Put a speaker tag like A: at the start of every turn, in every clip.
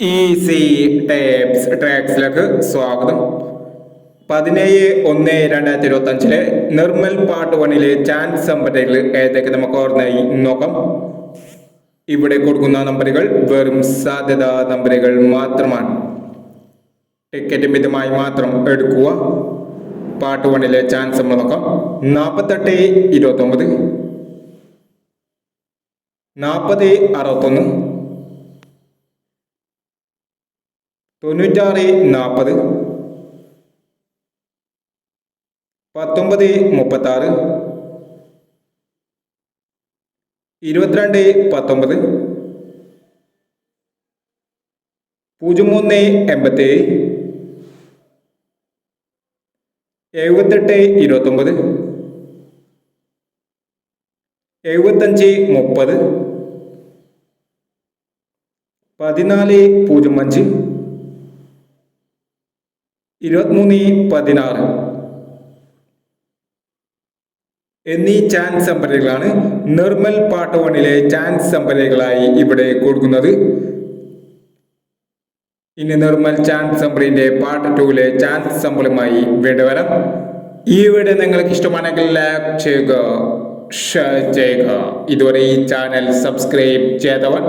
A: Easy tapes ട്രാക്സിലേക്ക് സ്വാഗതം. പതിനേഴ് ഒന്ന് രണ്ടായിരത്തി ഇരുപത്തി അഞ്ചിലെ നിർമ്മൽ പാർട്ട് വണ്ണിലെ ചാൻസ് നമ്പറുകൾ ഏതൊക്കെ നമുക്ക് ഓർമ്മയായി? നോക്കാം. ഇവിടെ കൊടുക്കുന്ന നമ്പറുകൾ വെറും സാധ്യതാ നമ്പറുകൾ മാത്രമാണ്. ടിക്കറ്റ് മിതമായി മാത്രം എടുക്കുക. പാർട്ട് വണ്ണിലെ ചാൻസ് നമ്മൾ നോക്കാം. നാൽപ്പത്തെട്ട് ഇരുപത്തൊമ്പത്. നാൽപ്പത് അറുപത്തൊന്ന്. തൊണ്ണൂറ്റാറ് നാൽപ്പത് പത്തൊമ്പത് മുപ്പത്താറ്. ഇരുപത്തിരണ്ട് പത്തൊമ്പത്. പൂജ്യം മൂന്ന് എൺപത്തേഴ്. എഴുപത്തെട്ട് ഇരുപത്തൊമ്പത്. എഴുപത്തഞ്ച് മുപ്പത്. പതിനാല് പൂജ്യം അഞ്ച്. ഇരുപത്തിമൂന്ന് പതിനാറ്. എന്നീ ചാൻസ് സമ്പന്നകളാണ് നിർമ്മൽ പാർട്ട് വണ്ണിലെ ചാൻസ് സമ്പന്നകളായി ഇവിടെ കൊടുക്കുന്നത്. ഇനി നിർമ്മൽ ചാൻസ് സമ്പറിന്റെ പാർട്ട് ടൂവിലെ ചാൻസ് സമ്പളുമായി വീണ്ടും വരാം. ഈ വീഡിയോ നിങ്ങൾക്ക് ഇഷ്ടമാണെങ്കിൽ ലൈക്ക് ചെയ്യുക ഷെയർ ചെയ്യുക. ഇതുവരെ ഈ ചാനൽ സബ്സ്ക്രൈബ് ചെയ്തവർ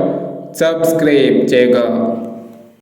A: സബ്സ്ക്രൈബ് ചെയ്യുക.